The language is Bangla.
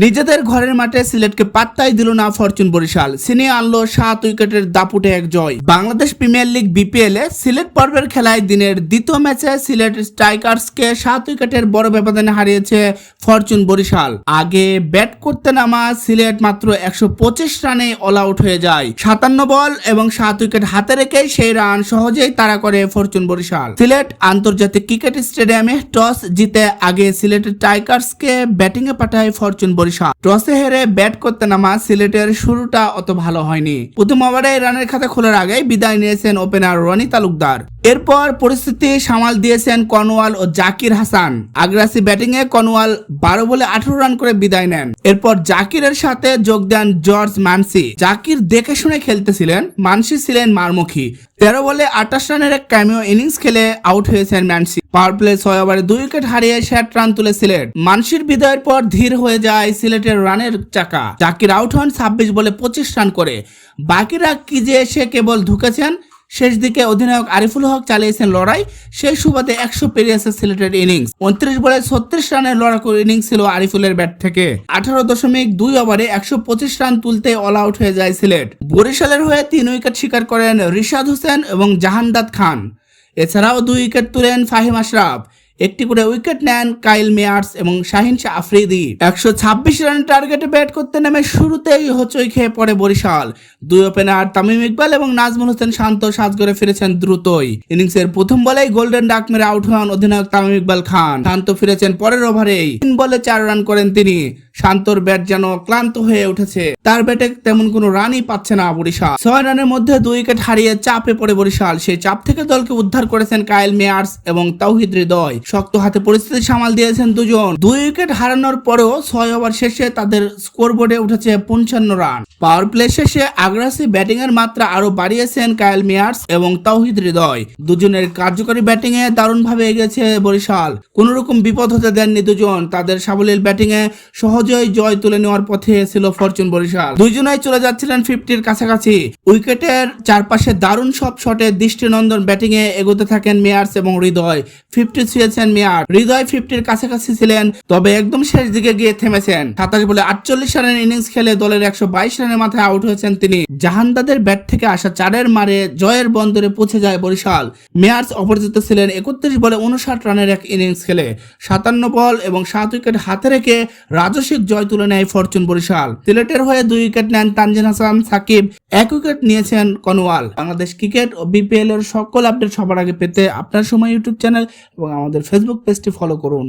নিজেদের ঘরের মাঠে সিলেটকে পাত্তাই দিল না ফরচুন বরিশাল। ছিনিয়ে আনলো সাত উইকেটের দাপুটে এক জয়। বাংলাদেশ প্রিমিয়ার লিগ বিপিএল এ সিলেট পর্বের খেলায় দিনের দ্বিতীয় ম্যাচে সিলেট স্ট্রাইকার্সকে সাত উইকেটের বড় ব্যবধানে হারিয়েছে ফরচুন বরিশাল। আগে ব্যাট করতে নামা সিলেট মাত্র একশো পঁচিশ রানে অল আউট হয়ে যায়। সাতান্ন বল এবং সাত উইকেট হাতে রেখে সেই রান সহজেই তাড়া করে ফরচুন বরিশাল। সিলেট আন্তর্জাতিক ক্রিকেট স্টেডিয়ামে টস জিতে আগে সিলেটের টাইগার্সকে ব্যাটিং এ পাঠায় ফরচুন বরিশাল। টসে হেরে ব্যাট করতে নামা সিলেটের শুরুটা অত ভালো হয়নি। প্রথম ওভারে রানের খাতা খোলার আগে বিদায় নিয়েছেন ওপেনার রনি তালুকদার। এরপর পরিস্থিতি সামাল দিয়েছেন কনওয়াল ও জাকির হাসান। আগ্রাসী ব্যাটিং এ কনওয়াল বারো বলে আঠারো রান করে বিদায় নেন। এরপর জাকিরের সাথে যোগ দেন জর্জ মানসি। জাকির দেখে শুনে খেলতেছিলেন, মানসি ছিলেন মারমুখী। তেরো বলে আঠাশ রানের এক ক্যামিও ইনিংস খেলে আউট হয়েছেন ম্যানসি পাওয়ার প্লে ছয় ওভারে দুই উইকেট হারিয়ে ষাট রান তুলে সিলেট মানসির বিদায়ের পর ধীর হয়ে যায় সিলেটের রানের চাকা। জাকির আউট হন ছাব্বিশ বলে পঁচিশ রান করে। বাকিরা কি যে এসে কেবল ঢুকেছেন শেষ দিকে অধিনায়ক আরিফুল হক চালিয়েছেন লড়াই। সেই সুবাদে একশো পেরিয়েছে সিলেটের ইনিংস। উনত্রিশ বলে ছত্রিশ রানের লড়াকু ইনিংস ছিল আরিফুলের ব্যাট থেকে। আঠারো দশমিক দুই ওভারে একশো পঁচিশ রান তুলতে অল আউট হয়ে যায় সিলেট। বরিশালের হয়ে তিন উইকেট শিকার করেন রিশাদ হোসেন এবং জাহানদাদ খান। এছাড়াও দুই উইকেট তুলেন ফাহিম আশরাফ। একটি করে উইকেট নেন কাইল মেয়ার্স এবং শাহিন শাহ আফ্রিদি। একশো ছাব্বিশ রানের টার্গেটে ব্যাট করতে নেমে শুরুতেই হচই খেয়ে পড়ে বরিশাল। দুই ওপেনার তামিম ইকবাল এবং নাজমুল হোসেন শান্ত সাজগরে ফিরেছেন দ্রুতই। ইনিংসের প্রথম বলেই গোল্ডেন ডাক মেরে আউট হন অধিনায়ক তামিম ইকবাল খান। শান্ত ফিরেছেন পরের ওভারেই তিন বলে চার রান করেন তিনি। শান্তর ব্যাট যেন ক্লান্ত হয়ে উঠেছে। তার ব্যাটে তেমন কোনো রানই পাচ্ছে না বরিশাল। ছয় রানের মধ্যে দুই উইকেট হারিয়ে চাপে পড়ে বরিশাল। সেই চাপ থেকে দলকে উদ্ধার করেছেন কায়েল মেয়ার্স এবং তাওহিদ হৃদয়। শক্ত হাতে পরিস্থিতি সামাল দিয়েছেন দুজন। দুই উইকেট হারানোর পরেও ছয় ওভার শেষে তাদের স্কোরবোর্ডে উঠেছে পঞ্চান্ন রান। পাওয়ার প্লে শেষে আগ্রাসী ব্যাটিং এর মাত্রা আরও বাড়িয়েছেন কায়েল মেয়ার্স এবং তাওহিদ হৃদয়। দুজনের কার্যকরী ব্যাটিং এ দারুণভাবে এগেছে বরিশাল। কোন রকম বিপদ হতে দেননি দুজন। তাদের সাবলীল ব্যাটিং এ সহজেই জয় তুলে নেওয়ার পথে ছিল ফরচুন বরিশাল। দুইজনাই চলে যাচ্ছিলেন ফিফটির কাছাকাছি। উইকেটের চারপাশে দারুণ সব শটে দৃষ্টিনন্দন ব্যাটিং এ এগোতে থাকেন মেয়ার্স এবং হৃদয়। ফিফটি ছুঁয়েছেন মেয়ার হৃদয় ফিফটির কাছাকাছি ছিলেন, তবে একদম শেষ দিকে গিয়ে থেমেছেন। সাতাশ বলে আটচল্লিশ রানের ইনিংস খেলে দলের একশো বাইশ রানের মাথায় আউট হয়েছেন তিনি। জাহানদাদের ব্যাট থেকে আসা চারের মারে জয়ের বন্দরে পৌঁছে যায় বরিশাল। মেয়ার্স অপরাজিত ছিলেন একত্রিশ বলে উনষাট রানের এক ইনিংস খেলে। সাতান্ন বল এবং সাত উইকেট হাতে রেখে রাজস্বিক জয় তুলে নেয় ফরচুন বরিশাল। সিলেটের হয়ে দুই উইকেট নেন তানজিন হাসান, সাকিব। এক উইকেট নিয়েছেন কনওয়াল বাংলাদেশ ক্রিকেট ও বিপিএল এর সকল আপডেট সবার আগে পেতে আপনার সময় ইউটিউব চ্যানেল এবং আমাদের ফেসবুক পেজটি ফলো করুন।